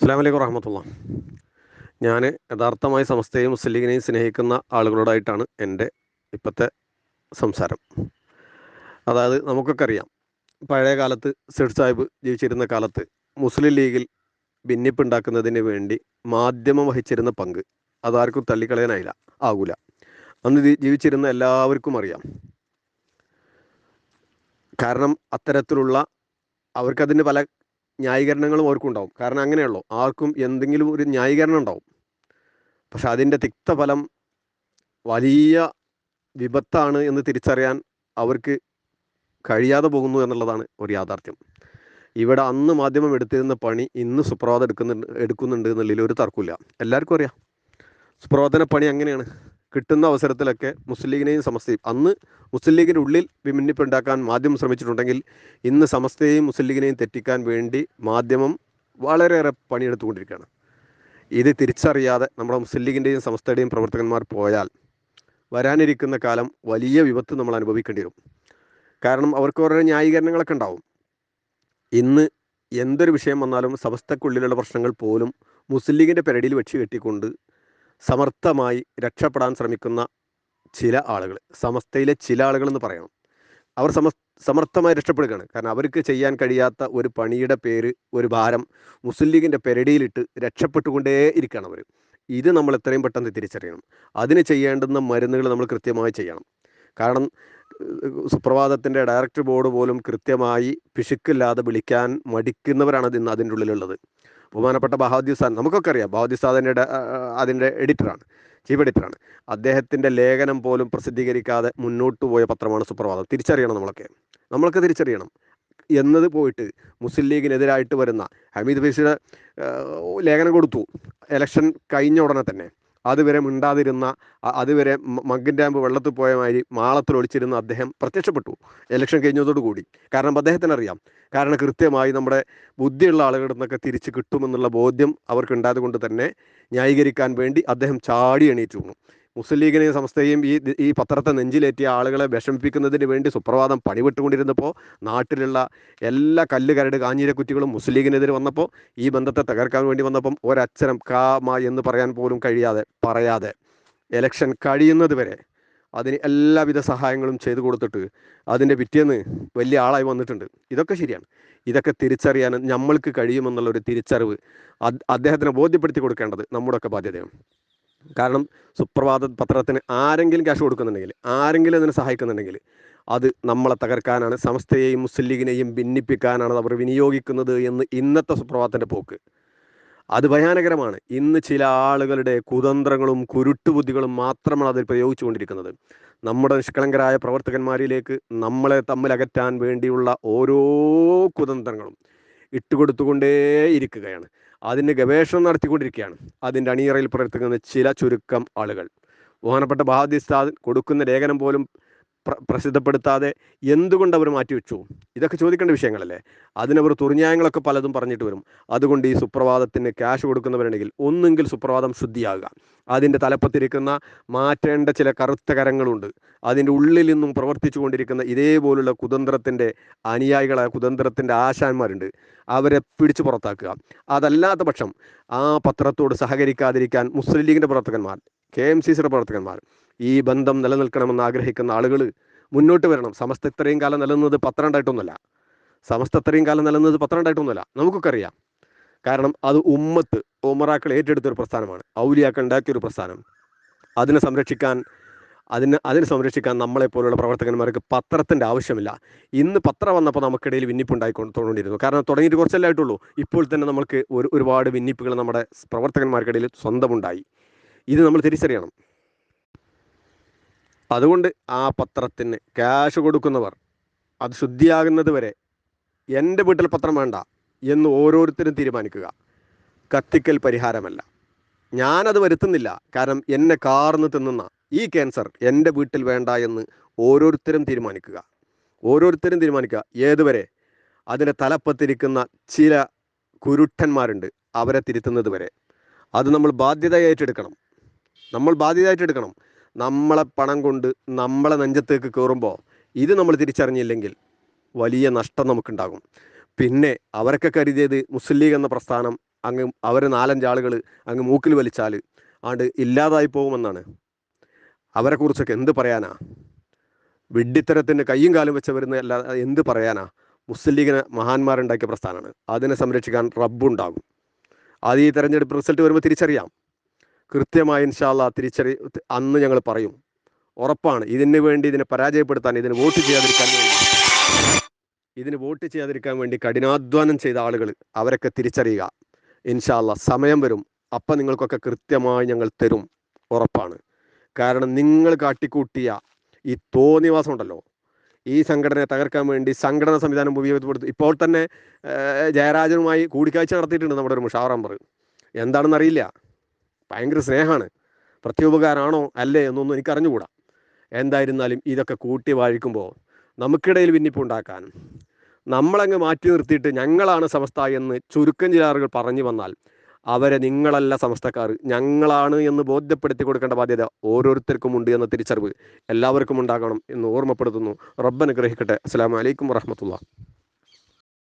അസ്സാം വലൈക്കും വറഹമത്തുള്ള. ഞാൻ യഥാർത്ഥമായി സമസ്തയും മുസ്ലിം ലീഗിനെയും സ്നേഹിക്കുന്ന ആളുകളോടായിട്ടാണ് എന്റെ ഇപ്പോഴത്തെ സംസാരം. അതായത് നമുക്കൊക്കെ അറിയാം പഴയ കാലത്ത് സിഡ് സാഹിബ് ജീവിച്ചിരുന്ന കാലത്ത് മുസ്ലിം ലീഗിൽ ഭിന്നിപ്പുണ്ടാക്കുന്നതിന് വേണ്ടി മാധ്യമം വഹിച്ചിരുന്ന പങ്ക് അതാർക്കും തള്ളിക്കളയാനായില്ല ആകൂല. അന്ന് ജീവിച്ചിരുന്ന എല്ലാവർക്കും അറിയാം. കാരണം അത്തരത്തിലുള്ള അവർക്കതിന് പല ന്യായീകരണങ്ങളും അവർക്കും ഉണ്ടാവും കാരണം അങ്ങനെയുള്ളൂ. ആർക്കും എന്തെങ്കിലും ഒരു ന്യായീകരണം ഉണ്ടാവും. പക്ഷെ അതിന്റെ തിക്തഫലം വലിയ വിപത്താണ് എന്ന് തിരിച്ചറിയാൻ അവർക്ക് കഴിയാതെ പോകുന്നു എന്നുള്ളതാണ് ഒരു യാഥാർത്ഥ്യം. ഇവിടെ അന്ന് മാധ്യമം എടുത്തിരുന്ന പണി ഇന്ന് സുപ്രഭാതം എടുക്കുന്നുണ്ട് എടുക്കുന്നുണ്ട് എന്നുള്ളതിൽ ഒരു തർക്കമില്ല എല്ലാവർക്കും അറിയാം. സുപ്രഭാതന പണി അങ്ങനെയാണ് കിട്ടുന്ന അവസരത്തിലൊക്കെ മുസ്ലിം ലീഗിനെയും സമസ്തയും അന്ന് മുസ്ലിം ലീഗിന്റെ ഉള്ളിൽ വിമിന്നിപ്പുണ്ടാക്കാൻ മാധ്യമം ശ്രമിച്ചിട്ടുണ്ടെങ്കിൽ ഇന്ന് സമസ്തയെയും മുസ്ലിം ലീഗിനെയും തെറ്റിക്കാൻ വേണ്ടി മാധ്യമം വളരെയേറെ പണിയെടുത്തുകൊണ്ടിരിക്കുകയാണ്. ഇത് തിരിച്ചറിയാതെ നമ്മുടെ മുസ്ലിം ലീഗിന്റെയും സമസ്തയുടെയും പ്രവർത്തകന്മാർ പോയാൽ വരാനിരിക്കുന്ന കാലം വലിയ വിപത്ത് നമ്മൾ അനുഭവിക്കേണ്ടി വരും. കാരണം അവർക്ക് ഓരോ ന്യായീകരണങ്ങളൊക്കെ ഉണ്ടാവും. ഇന്ന് എന്തൊരു വിഷയം വന്നാലും സമസ്തക്കുള്ളിലുള്ള പ്രശ്നങ്ങൾ പോലും മുസ്ലിം ലീഗിന്റെ പെരടിയിൽ വെച്ച് കെട്ടിക്കൊണ്ട് സമർത്ഥമായി രക്ഷപ്പെടാൻ ശ്രമിക്കുന്ന ചില ആളുകൾ സമസ്തയിലെ ചില ആളുകൾ എന്ന് പറയണം. അവർ സമ സമർത്ഥമായി രക്ഷപ്പെടുകയാണ്. കാരണം അവർക്ക് ചെയ്യാൻ കഴിയാത്ത ഒരു പണിയുടെ പേര് ഒരു ഭാരം മുസ്ലിം ലീഗിന്റെ പെരടിയിലിട്ട് രക്ഷപ്പെട്ടുകൊണ്ടേ ഇരിക്കുകയാണ് അവർ. ഇത് നമ്മൾ എത്രയും പെട്ടെന്ന് തിരിച്ചറിയണം. അതിന് ചെയ്യേണ്ടുന്ന മരുന്നുകൾ നമ്മൾ കൃത്യമായി ചെയ്യണം. കാരണം സുപ്രഭാതത്തിന്റെ ഡയറക്ടർ ബോർഡ് പോലും കൃത്യമായി പിശുക്കില്ലാതെ വിളിക്കാൻ മടിക്കുന്നവരാണ് ഇന്ന് അതിന്റെ ഉള്ളിലുള്ളത്. ബഹുമാനപ്പെട്ട ബഹാദി ഉസ്താൻ നമുക്കൊക്കെ അറിയാം ബഹാദി ഉസ്താദിന്റെ ഡ- അതിന്റെ എഡിറ്ററാണ് ചീഫ് എഡിറ്ററാണ്. അദ്ദേഹത്തിന്റെ ലേഖനം പോലും പ്രസിദ്ധീകരിക്കാതെ മുന്നോട്ട് പോയ പത്രമാണ് സുപ്രഭാതം. തിരിച്ചറിയണം നമ്മളൊക്കെ. നമ്മളൊക്കെ തിരിച്ചറിയണം. എന്നത് പോയിട്ട് മുസ്ലിം ലീഗിനെതിരായിട്ട് വരുന്ന ഹമീദ് ഫൈസിയുടെ ലേഖനം കൊടുത്തു. ഇലക്ഷൻ കഴിഞ്ഞ ഉടനെ തന്നെ. അതുവരെ മിണ്ടാതിരുന്ന അതുവരെ മഗ്ഗിൻ ആമ്പ് വെള്ളത്തിൽ പോയ മാതിരി മാളത്തിൽ ഒളിച്ചിരുന്ന അദ്ദേഹം പ്രത്യക്ഷപ്പെട്ടു ഇലക്ഷൻ കഴിഞ്ഞതോടുകൂടി. കാരണം അദ്ദേഹത്തിന് അറിയാം കാരണം കൃത്യമായി നമ്മുടെ ബുദ്ധിയുള്ള ആളുകളിൽ നിന്നൊക്കെ തിരിച്ച് കിട്ടുമെന്നുള്ള ബോധ്യം അവർക്ക് കൊണ്ട് തന്നെ ന്യായീകരിക്കാൻ വേണ്ടി അദ്ദേഹം ചാടി എണീറ്റു മുസ്ലിം ലീഗിനെയും സംസ്ഥയും ഈ ഈ പത്രത്തെ നെഞ്ചിലേറ്റിയ ആളുകളെ വിഷമിപ്പിക്കുന്നതിന് വേണ്ടി സുപ്രഭാതം പണിവിട്ടുകൊണ്ടിരുന്നപ്പോൾ നാട്ടിലുള്ള എല്ലാ കല്ലുകരട് കാഞ്ഞിര കുറ്റികളും മുസ്ലിം ലീഗിനെതിരെ വന്നപ്പോൾ ഈ ബന്ധത്തെ തകർക്കാൻ വേണ്ടി വന്നപ്പം ഒരക്ഷരം കാ മ എന്ന് പറയാൻ പോലും കഴിയാതെ പറയാതെ എലക്ഷൻ കഴിയുന്നത് വരെ അതിന് എല്ലാവിധ സഹായങ്ങളും ചെയ്തു കൊടുത്തിട്ട് അതിന്റെ പിറ്റേന്ന് വലിയ ആളായി വന്നിട്ടുണ്ട്. ഇതൊക്കെ ശരിയാണ്. ഇതൊക്കെ തിരിച്ചറിയാൻ നമ്മൾക്ക് കഴിയുമെന്നുള്ള ഒരു തിരിച്ചറിവ് അദ്ദേഹത്തിനെ ബോധ്യപ്പെടുത്തി കൊടുക്കേണ്ടത് നമ്മുടെയൊക്കെ ബാധ്യതയാണ്. കാരണം സുപ്രഭാത പത്രത്തിന് ആരെങ്കിലും ക്യാഷ് കൊടുക്കുന്നുണ്ടെങ്കിൽ ആരെങ്കിലും അതിനെ സഹായിക്കുന്നുണ്ടെങ്കിൽ അത് നമ്മളെ തകർക്കാനാണ് സമസ്തയെയും മുസ്ലിം ലീഗിനെയും ഭിന്നിപ്പിക്കാനാണ് അവർ വിനിയോഗിക്കുന്നത് എന്ന് ഇന്നത്തെ സുപ്രഭാതത്തിന്റെ പോക്ക്. അത് ഭയാനകരമാണ്. ഇന്ന് ചില ആളുകളുടെ കുതന്ത്രങ്ങളും കുരുട്ടുബുദ്ധികളും മാത്രമാണ് അതിൽ പ്രയോഗിച്ചുകൊണ്ടിരിക്കുന്നത്. നമ്മുടെ നിഷ്കളങ്കരായ പ്രവർത്തകന്മാരിലേക്ക് നമ്മളെ തമ്മിൽ അകറ്റാൻ വേണ്ടിയുള്ള ഓരോ കുതന്ത്രങ്ങളും ഇട്ടുകൊടുത്തുകൊണ്ടേ ഇരിക്കുകയാണ്. അതിന് ഗവേഷണം നടത്തിക്കൊണ്ടിരിക്കുകയാണ്. അതിന്റെ അണിയറയിൽ പ്രവർത്തിക്കുന്ന ചില ചുരുക്കം ആളുകൾ. ബഹുമാനപ്പെട്ട ബഹാദി കൊടുക്കുന്ന ലേഖനം പോലും പ്രസിദ്ധപ്പെടുത്താതെ എന്തുകൊണ്ട് അവർ മാറ്റിവെച്ചു ഇതൊക്കെ ചോദിക്കേണ്ട വിഷയങ്ങളല്ലേ? അതിനവർ തുറിഞ്ഞായങ്ങളൊക്കെ പലതും പറഞ്ഞിട്ട് വരും. അതുകൊണ്ട് ഈ സുപ്രഭാതത്തിന് ക്യാഷ് കൊടുക്കുന്നവരുണ്ടെങ്കിൽ ഒന്നെങ്കിൽ സുപ്രഭാതം ശുദ്ധിയാകുക. അതിന്റെ തലപ്പത്തിരിക്കുന്ന മാറ്റേണ്ട ചില കറുത്ത കരങ്ങളുണ്ട്. അതിന്റെ ഉള്ളിൽ നിന്നും പ്രവർത്തിച്ചു കൊണ്ടിരിക്കുന്ന ഇതേപോലുള്ള കുതന്ത്രത്തിന്റെ അനുയായികളായ കുതന്ത്രത്തിന്റെ ആശാന്മാരുണ്ട്. അവരെ പിടിച്ചു പുറത്താക്കുക. അതല്ലാത്ത പക്ഷം ആ പത്രത്തോട് സഹകരിക്കാതിരിക്കാൻ മുസ്ലിം ലീഗിന്റെ പ്രവർത്തകന്മാർ കെ എം സി സിയുടെ പ്രവർത്തകന്മാർ ഈ ബന്ധം നിലനിൽക്കണമെന്ന് ആഗ്രഹിക്കുന്ന ആളുകൾ മുന്നോട്ട് വരണം. സമസ്ത ഇത്രയും കാലം നിലനിന്നത് പത്രണ്ടായിട്ടൊന്നുമല്ല സമസ്ത ഇത്രയും കാലം നിലനിന്നത് പത്രണ്ടായിട്ടൊന്നുമല്ല നമുക്കൊക്കെ അറിയാം കാരണം അത് ഉമ്മത്ത് ഉമറാക്കൾ ഏറ്റെടുത്തൊരു പ്രസ്ഥാനമാണ്. ഔലിയാക്കൾ ഉണ്ടാക്കിയൊരു പ്രസ്ഥാനം. അതിനെ സംരക്ഷിക്കാൻ അതിന് അതിനെ സംരക്ഷിക്കാൻ നമ്മളെ പോലുള്ള പ്രവർത്തകന്മാർക്ക് പത്രത്തിന്റെ ആവശ്യമില്ല. ഇന്ന് പത്രം വന്നപ്പോൾ നമുക്കിടയിൽ വിന്നിപ്പുണ്ടായിക്കൊണ്ടുകൊണ്ടിരുന്നു കാരണം തുടങ്ങിയിട്ട് കുറച്ചല്ലേ ആയിട്ടുള്ളൂ. ഇപ്പോൾ തന്നെ നമുക്ക് ഒരു ഒരുപാട് വിന്നിപ്പുകൾ നമ്മുടെ പ്രവർത്തകന്മാർക്കിടയിൽ സ്വന്തമുണ്ടായി. ഇത് നമ്മൾ തിരിച്ചറിയണം. അതുകൊണ്ട് ആ പത്രത്തിന് ക്യാഷ് കൊടുക്കുന്നവർ അത് ശുദ്ധിയാകുന്നത് വരെ എന്റെ വീട്ടിൽ പത്രം വേണ്ട എന്ന് ഓരോരുത്തരും തീരുമാനിക്കുക. കത്തിക്കൽ പരിഹാരമല്ല. ഞാനത് വരുത്തുന്നില്ല. കാരണം എന്നെ കാർന്ന് തിന്നുന്ന ഈ ക്യാൻസർ എന്റെ വീട്ടിൽ വേണ്ട എന്ന് ഓരോരുത്തരും തീരുമാനിക്കുക. ഓരോരുത്തരും തീരുമാനിക്കുക. ഏതുവരെ അതിന്റെ തലപ്പത്തിരിക്കുന്ന ചില കുരുട്ടന്മാരുണ്ട്. അവരെ തിരുത്തുന്നത് വരെ. അത് നമ്മൾ ബാധ്യത ഏറ്റെടുക്കണം. നമ്മൾ ബാധ്യതയായിട്ട് എടുക്കണം നമ്മളെ പണം കൊണ്ട് നമ്മളെ നെഞ്ചത്തേക്ക് കയറുമ്പോൾ ഇത് നമ്മൾ തിരിച്ചറിഞ്ഞില്ലെങ്കിൽ വലിയ നഷ്ടം നമുക്കുണ്ടാകും. പിന്നെ അവരൊക്കെ കരുതിയത് മുസ്ലിം ലീഗ് എന്ന പ്രസ്ഥാനം അങ്ങ് അവർ നാലഞ്ചാളുകൾ അങ്ങ് മൂക്കിൽ വലിച്ചാൽ ആണ്ട് ഇല്ലാതായി പോകുമെന്നാണ്. അവരെക്കുറിച്ചൊക്കെ എന്ത് പറയാനാ? വിഡ്ഢിത്തരത്തിന് കയ്യും കാലും വെച്ച് വരുന്ന അല്ല എന്ത് പറയാനാ? മുസ്ലിം ലീഗിന് മഹാന്മാരുണ്ടാക്കിയ പ്രസ്ഥാനമാണ് അതിനെ സംരക്ഷിക്കാൻ റബ്ബുണ്ടാകും. അത് ഈ തെരഞ്ഞെടുപ്പ് റിസൾട്ട് വരുമ്പോൾ തിരിച്ചറിയാം. കൃത്യമായി ഇൻഷാല്ല തിരിച്ചറി അന്ന് ഞങ്ങൾ പറയും. ഉറപ്പാണ്. ഇതിന് വേണ്ടി ഇതിനെ പരാജയപ്പെടുത്താൻ ഇതിന് വോട്ട് ചെയ്യാതിരിക്കാൻ വേണ്ടി. ഇതിന് വോട്ട് ചെയ്യാതിരിക്കാൻ വേണ്ടി കഠിനാധ്വാനം ചെയ്ത ആളുകൾ അവരൊക്കെ തിരിച്ചറിയുക. ഇൻഷാല്ല സമയം വരും. അപ്പം നിങ്ങൾക്കൊക്കെ കൃത്യമായി ഞങ്ങൾ തരും. ഉറപ്പാണ്. കാരണം നിങ്ങൾ കാട്ടിക്കൂട്ടിയ ഈ തോന്നിവാസം ഉണ്ടല്ലോ. ഈ സംഘടനയെ തകർക്കാൻ വേണ്ടി സംഘടന സംവിധാനം ഉപയോഗപ്പെടുത്തി ഇപ്പോൾ തന്നെ ജയരാജനുമായി കൂടിക്കാഴ്ച നടത്തിയിട്ടുണ്ട് നമ്മുടെ ഒരു അമ്പർ എന്താണെന്ന് അറിയില്ല ഭയങ്കര സ്നേഹമാണ് പ്രത്യുപകാരമാണോ അല്ലേ? എന്നൊന്നും എനിക്ക് അറിഞ്ഞുകൂടാ എന്തായിരുന്നാലും ഇതൊക്കെ കൂട്ടി വാഴിക്കുമ്പോൾ നമുക്കിടയിൽ ഭിന്നിപ്പ് ഉണ്ടാക്കാൻ നമ്മളങ്ങ് മാറ്റി നിർത്തിയിട്ട് ഞങ്ങളാണ് സമസ്ത എന്ന് ചുരുക്കം ചില ആളുകൾ പറഞ്ഞു വന്നാൽ അവരെ നിങ്ങളല്ല സമസ്തക്കാർ ഞങ്ങളാണ് എന്ന് ബോധ്യപ്പെടുത്തി കൊടുക്കേണ്ട ബാധ്യത ഓരോരുത്തർക്കും ഉണ്ട് എന്ന തിരിച്ചറിവ് എല്ലാവർക്കും ഉണ്ടാകണം എന്ന് ഓർമ്മപ്പെടുത്തുന്നു. റബ്ബ് അനുഗ്രഹിക്കട്ടെ. അസ്സാം വലൈക്കും വറഹമത്തുള്ള